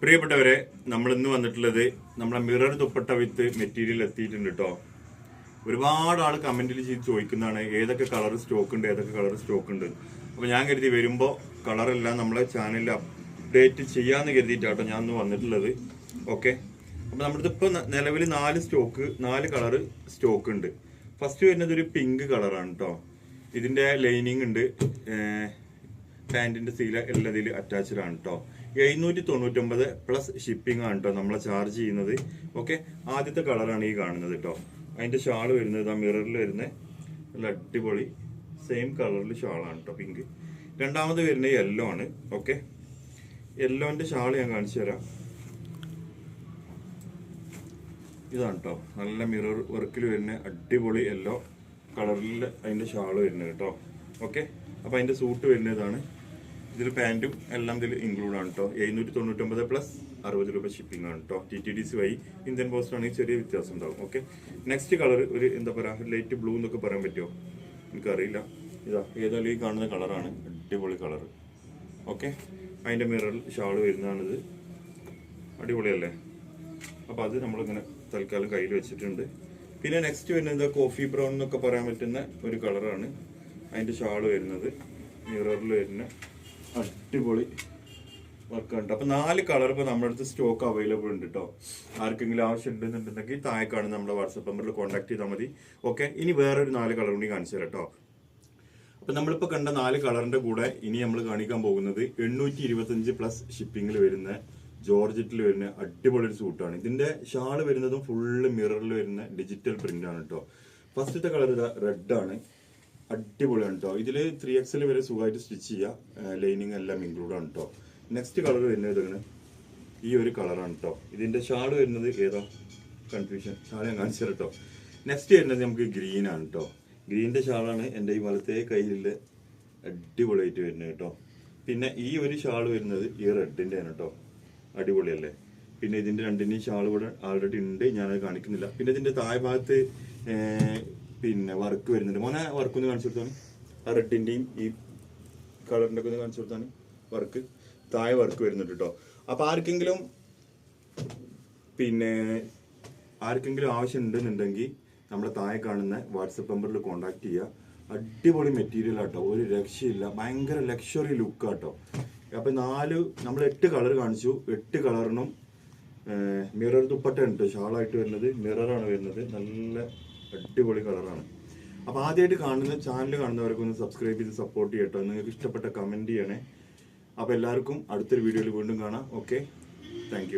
പ്രിയപ്പെട്ടവരെ നമ്മൾ ഇന്ന് വന്നിട്ടുള്ളത് നമ്മളെ മിറർ ദുപ്പട്ട വിത്ത് മെറ്റീരിയൽ എത്തിയിട്ടുണ്ട് കേട്ടോ ഒരുപാട് ആൾ കമന്റിൽ ചെയ്ത് ചോദിക്കുന്നതാണ് ഏതൊക്കെ കളർ സ്റ്റോക്ക് ഉണ്ട് ഏതൊക്കെ കളർ സ്റ്റോക്ക് ഉണ്ട്. അപ്പോൾ ഞാൻ കരുതി വരുമ്പോൾ കളറെല്ലാം നമ്മളെ ചാനലിൽ അപ്ഡേറ്റ് ചെയ്യാന്ന് കരുതിയിട്ടാട്ടോ ഞാൻ ഇന്ന് വന്നിട്ടുള്ളത്. ഓക്കെ അപ്പോൾ നമ്മുടെ ഇപ്പൊ നിലവിൽ നാല് സ്റ്റോക്ക് നാല് കളർ സ്റ്റോക്ക് ഉണ്ട്. ഫസ്റ്റ് വരുന്നത് ഒരു പിങ്ക് കളറാണ് കേട്ടോ ഇതിന്റെ ലൈനിങ് ഉണ്ട്. പാന്റിന്റെ സീല എല്ലാം ഇതിൽ അറ്റാച്ച്ഡ് ആണ് കേട്ടോ എഴുന്നൂറ്റി തൊണ്ണൂറ്റൊമ്പത് പ്ലസ് ഷിപ്പിംഗ് ആണ് കേട്ടോ നമ്മളെ ചാർജ് ചെയ്യുന്നത്. ഓക്കെ ആദ്യത്തെ കളറാണ് ഈ കാണുന്നത് കേട്ടോ അതിന്റെ ഷാൾ വരുന്നത് ആ മിററിൽ വരുന്ന നല്ല അടിപൊളി സെയിം കളറിൽ ഷാളാണ് കേട്ടോ പിങ്ക് രണ്ടാമത് വരുന്നത് യെല്ലോ ആണ്. ഓക്കെ യെല്ലോന്റെ ഷാൾ ഞാൻ കാണിച്ചു തരാം. ഇതാണ് കേട്ടോ നല്ല മിറർ വർക്കിൽ വരുന്ന അടിപൊളി യെല്ലോ കളറിൽ അതിന്റെ ഷാൾ വരുന്നത് കേട്ടോ ഓക്കെ അപ്പോൾ അതിന്റെ സൂട്ട് വരുന്നതാണ് ഇതിൽ പാന്റും എല്ലാം ഇതിൽ ഇൻക്ലൂഡ് ആണ് കേട്ടോ എഴുന്നൂറ്റി തൊണ്ണൂറ്റൊമ്പത് പ്ലസ് അറുപത് രൂപ ഷിപ്പിംഗ് ആണ് കേട്ടോ ടി ടി ഡി സി വഴി ഇന്ത്യൻ പോസ്റ്റ് ആണെങ്കിൽ ചെറിയ വ്യത്യാസം ഉണ്ടാവും. ഓക്കെ നെക്സ്റ്റ് കളർ ഒരു എന്താ പറയുക ലൈറ്റ് ബ്ലൂ എന്നൊക്കെ പറയാൻ പറ്റുമോ എനിക്കറിയില്ല. ഇതാ ഏതായാലും ഈ കാണുന്ന കളറാണ് അടിപൊളി കളർ ഓക്കെ അതിന്റെ മിററിൽ ഷാൾ വരുന്നതാണിത്. അടിപൊളിയല്ലേ? അപ്പോൾ അത് നമ്മളിങ്ങനെ തൽക്കാലം കയ്യിൽ വെച്ചിട്ടുണ്ട്. പിന്നെ നെക്സ്റ്റ് വരുന്നത് കോഫി ബ്രൗൺ എന്നൊക്കെ പറയാൻ പറ്റുന്ന ഒരു കളറാണ് അതിന്റെ ഷാൾ വരുന്നത്. മിററിൽ വരുന്ന അടിപൊളി വർക്കുണ്ട് അപ്പൊ നാല് കളർ ഇപ്പൊ നമ്മുടെ അടുത്ത് സ്റ്റോക്ക് അവൈലബിൾ ഉണ്ട് കേട്ടോ ആർക്കെങ്കിലും ആവശ്യം ഉണ്ടെന്നുണ്ടെങ്കിൽ താഴെ കാണുന്ന നമ്മുടെ വാട്സപ്പ് നമ്പറിൽ കോൺടാക്ട് ചെയ്താൽ മതി. ഓക്കെ ഇനി വേറൊരു നാല് കളർ കൂടി കാണിച്ചു തരാം കേട്ടോ അപ്പൊ നമ്മളിപ്പോ കണ്ട നാല് കളറിന്റെ കൂടെ ഇനി നമ്മൾ കാണിക്കാൻ പോകുന്നത് എണ്ണൂറ്റി ഇരുപത്തഞ്ച് പ്ലസ് ഷിപ്പിംഗിൽ വരുന്ന ജോർജറ്റിൽ വരുന്ന അടിപൊളി ഒരു സൂട്ടാണ് ഇതിന്റെ ഷാൾ വരുന്നതും ഫുള്ള് മിററിൽ വരുന്ന ഡിജിറ്റൽ പ്രിന്റ് ആണ് കേട്ടോ ഫസ്റ്റത്തെ കളർ റെഡ് ആണ്. അടിപൊളിയാണ് കേട്ടോ ഇതിൽ ത്രീ എക്സിൽ വരെ സുഖമായിട്ട് സ്റ്റിച്ച് ചെയ്യുക ലൈനിങ് എല്ലാം ഇൻക്ലൂഡ് ആണ് കേട്ടോ നെക്സ്റ്റ് കളർ വരുന്നത് ഈ ഒരു കളറാണ് കേട്ടോ ഇതിന്റെ ഷാഡ് വരുന്നത് ഏതാ? കൺഫ്യൂഷൻ ഷാഡ് ഞാൻ കാണിച്ചു കേട്ടോ നെക്സ്റ്റ് വരുന്നത് നമുക്ക് ഗ്രീൻ ആണ് കേട്ടോ ഗ്രീനിന്റെ ഷാളാണ് എന്റെ ഈ വലത്തെ കയ്യിലുള്ള അടിപൊളിയായിട്ട് വരുന്നത് കേട്ടോ പിന്നെ ഈ ഒരു ഷാൾ വരുന്നത് ഈ റെഡിന്റെ ആണ് കേട്ടോ അടിപൊളിയല്ലേ? പിന്നെ ഇതിന്റെ രണ്ടിന്റെയും ഷാൾ ഇവിടെ ആൾറെഡി ഉണ്ട്. ഞാനത് കാണിക്കുന്നില്ല. പിന്നെ ഇതിന്റെ താഴെ ഭാഗത്ത് പിന്നെ വർക്ക് വരുന്നുണ്ട്. മോനെ വർക്ക് ഒന്ന് കാണിച്ചു കൊടുത്താണ് ആ റെഡിന്റെയും ഈ കളറിന്റെ ഒക്കെ ഒന്ന് കാണിച്ചു കൊടുത്താണ് വർക്ക് താഴെ വർക്ക് വരുന്നുണ്ട് കേട്ടോ അപ്പൊ ആർക്കെങ്കിലും പിന്നെ ആർക്കെങ്കിലും ആവശ്യം ഉണ്ടെന്നുണ്ടെങ്കിൽ നമ്മളെ താഴെ കാണുന്ന വാട്സപ്പ് നമ്പറിൽ കോൺടാക്ട് ചെയ്യുക അടിപൊളി മെറ്റീരിയൽ ആട്ടോ ഒരു രക്ഷയില്ല. ഭയങ്കര ലക്ഷറി ലുക്ക് ആട്ടോ അപ്പൊ നാല് നമ്മൾ എട്ട് കളർ കാണിച്ചു. എട്ട് കളറിനും മിറർ ദുപ്പട്ട ഉണ്ട് ഷാളായിട്ട് വരുന്നത്. മിററാണ് വരുന്നത്. നല്ല അടിപൊളി കളറാണ്. അപ്പൊ ആദ്യമായിട്ട് കാണുന്ന ചാനൽ കാണുന്നവർക്ക് ഒന്ന് സബ്സ്ക്രൈബ് ചെയ്ത് സപ്പോർട്ട് ചെയ്യട്ടോ. നിങ്ങൾക്ക് ഇഷ്ടപ്പെട്ട കമന്റ് ചെയ്യണേ. അപ്പൊ എല്ലാവർക്കും അടുത്തൊരു വീഡിയോയിൽ വീണ്ടും കാണാം. Okay thank